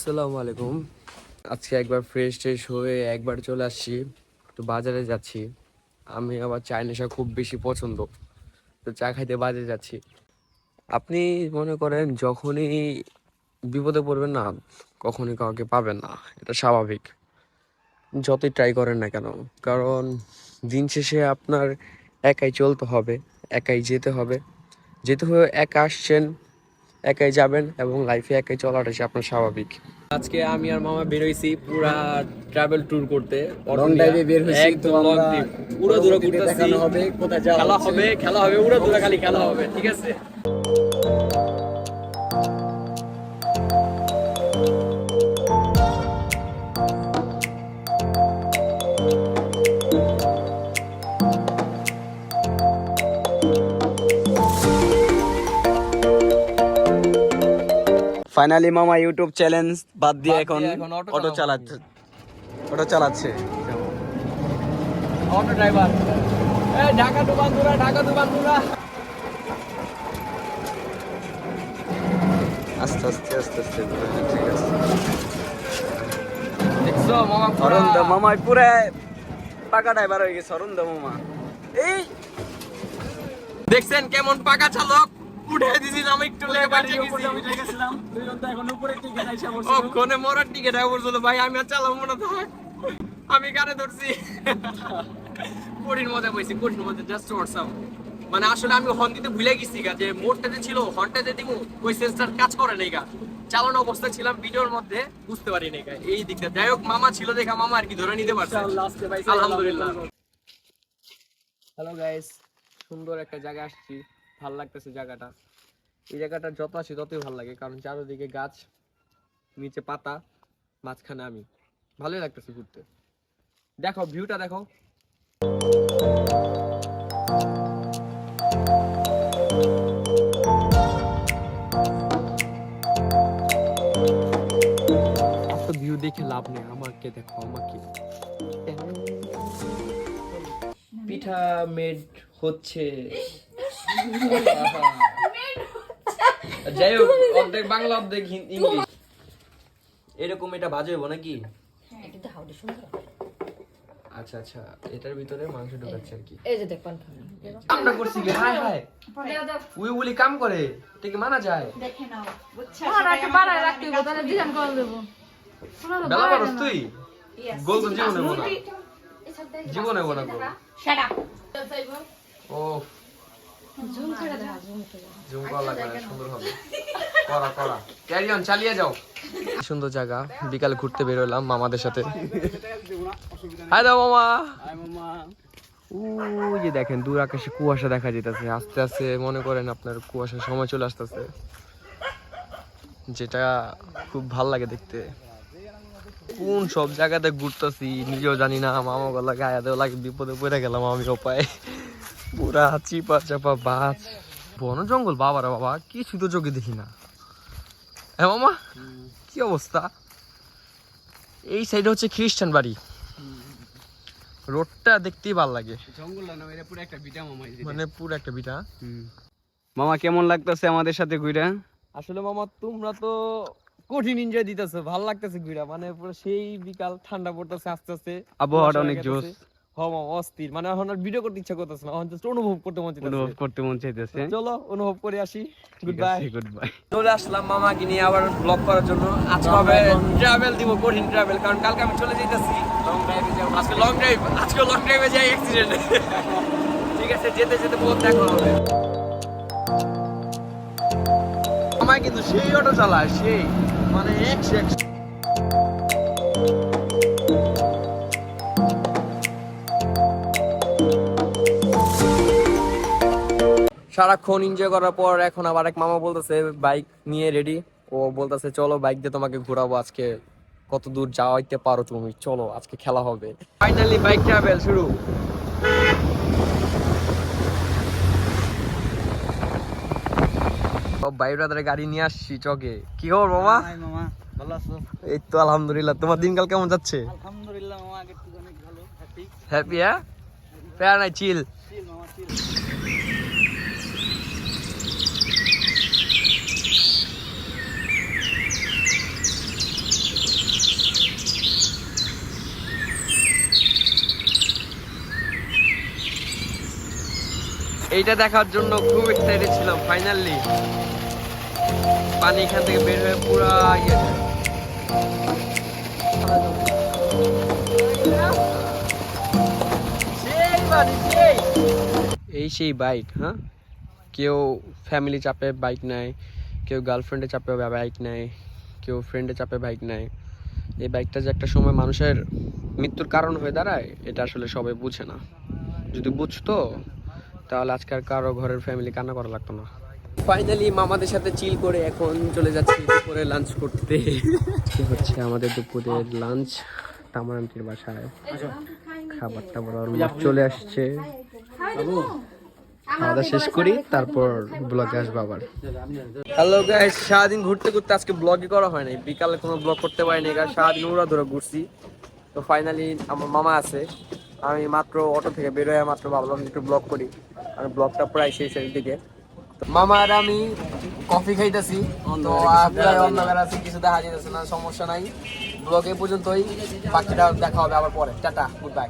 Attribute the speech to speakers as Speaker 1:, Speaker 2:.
Speaker 1: আসসালামু আলাইকুম। আজকে একবার ফ্রেশ ট্রেশ হয়ে একবার চলে আসছি, একটু বাজারে যাচ্ছি। আমি আবার চা নেশা খুব বেশি পছন্দ, তো চা খাইতে বাজারে যাচ্ছি। আপনি মনে করেন যখনই বিপদে পড়বেন না, কখনই কাউকে পাবেন না, এটা স্বাভাবিক। যতই ট্রাই করেন না কেন, কারণ দিন শেষে আপনার একাই চলতে হবে, একাই যেতে হবে। যেতে হয়ে একা আসছেন একাই যাবেন এবং লাইফে একাই চলাটা সে আপনার স্বাভাবিক। আজকে আমি আর মামা বের বেরোইছি পুরা ট্রাভেল ট্যুর করতে।
Speaker 2: লং ড্রাইভে বের হইছি তো
Speaker 1: একদম লং
Speaker 2: আমরা
Speaker 1: পুরো দূরে
Speaker 2: ঘুরতে হবে কোথায় যাওয়া
Speaker 1: খেলা হবে খেলা হবে পুরো দূরে খালি খেলা হবে ঠিক আছে?
Speaker 2: ফাইনালি মামা ইউটিউব চ্যালেঞ্জ বাদ দিয়ে এখন
Speaker 1: অটো
Speaker 2: চালাচ্ছে। অটো চালাচ্ছে।
Speaker 1: অটো ড্রাইভার এ ঢাকা টু বান্দুরা ঢাকা টু বান্দুরা
Speaker 2: আস্তে আস্তে আস্তে আস্তে ঠিক আছে।
Speaker 1: দেখছ মামা পুরা-
Speaker 2: অরুণ দা মামা পুরো। পাকা ড্রাইভার হয়ে গেছে অরুণ দা মামা। এই!
Speaker 1: দেখছেন কেমন পাকা চালক? উঠে আমি একটু মরার পড়ছিল ভাই আমি আর চালাবো না থাক। আমি কানে ধরছি। কঠিন মজা পাইছি কঠিন মজা জাস্ট হোয়াটসঅ্যাপ মানে আসলে আমি হর্ন দিতে ভুলে গেছি গা যে মোড়টাতে ছিল হর্নটাতে দিব ওই সেন্সটার কাজ করে নাই গা। চালানো অবস্থায় ছিলাম ভিডিওর মধ্যে বুঝতে পারি নাই গা। এই দিকটা যাই হোক মামা ছিল দেখা মামা আর কি ধরে নিতে পারছে। আলহামদুলিল্লাহ। হ্যালো গাইস সুন্দর একটা জায়গা আসছি। ভালো লাগতেছে জায়গাটা। এই জায়গাটা যত আসি ততই ভালো লাগে, কারণ চারোদিকে গাছ, নিচে পাতা, মাঝখানে আমি। ভালোই লাগতেছে ঘুরতে। দেখো ভিউটা দেখো। ভিউ দেখে লাভ নেই, আমাকে দেখো, আমাকে। পিঠা মেড হচ্ছে। যাই হোক অর্ধেক বাংলা অর্ধেক ইংলিশ। এরকম এটা ভাজা হইব নাকি?
Speaker 3: সুন্দর
Speaker 1: আচ্ছা আচ্ছা এটার ভিতরে মাংস ঢোকাচ্ছে আর কি।
Speaker 3: এই যে দেখ পান খাবি
Speaker 1: করছি কি হাই হাই উই বলি কাম করে এটা কি মানা যায়? বেলা পারস তুই? গোল তো জীবনে মনে জীবনে মনে কর ও
Speaker 3: জুম করে দেখা জুম করা
Speaker 1: লাগবে না, সুন্দর হবে। করা করা। ক্যারি অন চালিয়ে যাও। সুন্দর জায়গা বিকালে ঘুরতে বেরোলাম মামাদের সাথে। হাই দাও মামা। ওই যে দেখেন দূর আকাশে কুয়াশা দেখা যেতেছে। আস্তে আস্তে মনে করেন আপনার কুয়াশার সময় চলে আসতেছে। যেটা খুব ভালো লাগে দেখতে। কোন সব জায়গাতে ঘুরতেছি নিজেও জানি না মামা গলা গায়ে দেওয়া লাগে বিপদে পড়ে গেলাম আমি পায়ে পুরা চিপা চাপা বাস। বন জঙ্গল বাবারা বাবা কিছু তো চোখে দেখি না। হ্যাঁ মামা? কি অবস্থা? এই সাইডে হচ্ছে খ্রিস্টান বাড়ি। রোডটা দেখতেই ভালো লাগে।
Speaker 2: জঙ্গল না এটা পুরো একটা বিটা মামা
Speaker 1: মানে পুরো একটা বিটা।
Speaker 2: মামা কেমন লাগতেছে আমাদের সাথে ঘুরে
Speaker 1: আসলে মামা তোমরা তো কঠিন এনজয় দিতেছো ভালো লাগতেছে ঘুরা মানে পুরো সেই বিকাল ঠান্ডা পড়তেছে আস্তে আস্তে।
Speaker 2: আবহাওয়াটা অনেক
Speaker 1: হয়ে অস্থির। মানে এখন আর ভিডিও করতে ইচ্ছা করতেছে না। এখন জাস্ট অনুভব করতে মন চাইতেছে।
Speaker 2: অনুভব করতে মন চাইতেছে।
Speaker 1: চলো অনুভব করে আসি। গুড বাই
Speaker 2: গুড বাই
Speaker 1: চলে আসলাম মামাকে নিয়ে আবার ব্লগ করার জন্য। আজকে হবে ট্রাভেল দিব কঠিন ট্রাভেল কারণ কালকে আমি চলে যাইতেছি। লং ড্রাইভে যাব। আজকে লং ড্রাইভ আজকে লং ড্রাইভে যাই অ্যাক্সিডেন্ট ঠিক আছে যেতে যেতে বহুত দেখা হবে। মামা কিন্তু সেই অটো চালায় সেই। মানে একশো সারাক্ষণ এনজয় করার পর এখন আবার এক মামা বলতেছে বাইক নিয়ে রেডি ও বলতেছে চলো বাইক দিয়ে তোমাকে ঘোরাবো আজকে। কত দূর যাওয়াইতে পারো তুমি? চলো আজকে খেলা হবে। ফাইনালি বাইক ট্রাভেল শুরু। ভাই ব্রাদারের গাড়ি নিয়ে আসছি চকে। কি খবর বাবা
Speaker 2: মামা। ভালো আছো?
Speaker 1: এই তো আলহামদুলিল্লাহ। তোমার দিনকাল কেমন যাচ্ছে?
Speaker 2: আলহামদুলিল্লাহ মামা অনেক ভালো হ্যাপি
Speaker 1: হ্যাপি হ্যাঁ? প্যারা নাই চিল এইটা দেখার জন্য খুব এক্সাইটেড ছিলাম ফাইনালি পানি এখান থেকে বের হয়ে পুরা ইয়ে। এই সেই বাইক হ্যাঁ? কেউ ফ্যামিলি চাপে বাইক নেয় কেউ গার্লফ্রেন্ডে চাপে বাইক নেয় কেউ ফ্রেন্ডে চাপে বাইক নেয়। এই বাইকটা যে একটা সময় মানুষের মৃত্যুর কারণ হয়ে দাঁড়ায় এটা আসলে সবাই বুঝে না। যদি বুঝতো তাহলে আজকাল কারও ঘরের ফ্যামিলি কান্না করা লাগতো না। ফাইনালি মামাদের সাথে চিল করে এখন চলে যাচ্ছি দুপুরে লাঞ্চ করতে। কি হচ্ছে? আমাদের দুপুরের লাঞ্চ তামারান্তির বাসায়। খাবার টাবার চলে আসছে। খাওয়া দাওয়া শেষ করি তারপর ব্লগে আসব আবার। হ্যালো গাইস সারাদিন ঘুরতে ঘুরতে আজকে ব্লগই করা হয় নাই। বিকালে কোনো ব্লগ করতে পারিনি কারণ সারাদিন উড়া ধরে ঘুরছি। তো ফাইনালি আমার মামা আছে। আমি মাত্র অটো থেকে বের হয়ে মাত্র ভাবলাম একটু ব্লগ করি। আর ব্লগটা প্রায় শেষের দিকে মামা আর আমি কফি খাইতেছি। তো প্রায় অন্ধকার আছি কিছু দেখা যেতেছে না সমস্যা নাই। ব্লগ এই পর্যন্তই বাকিটা দেখা হবে আবার পরে। Tata good bye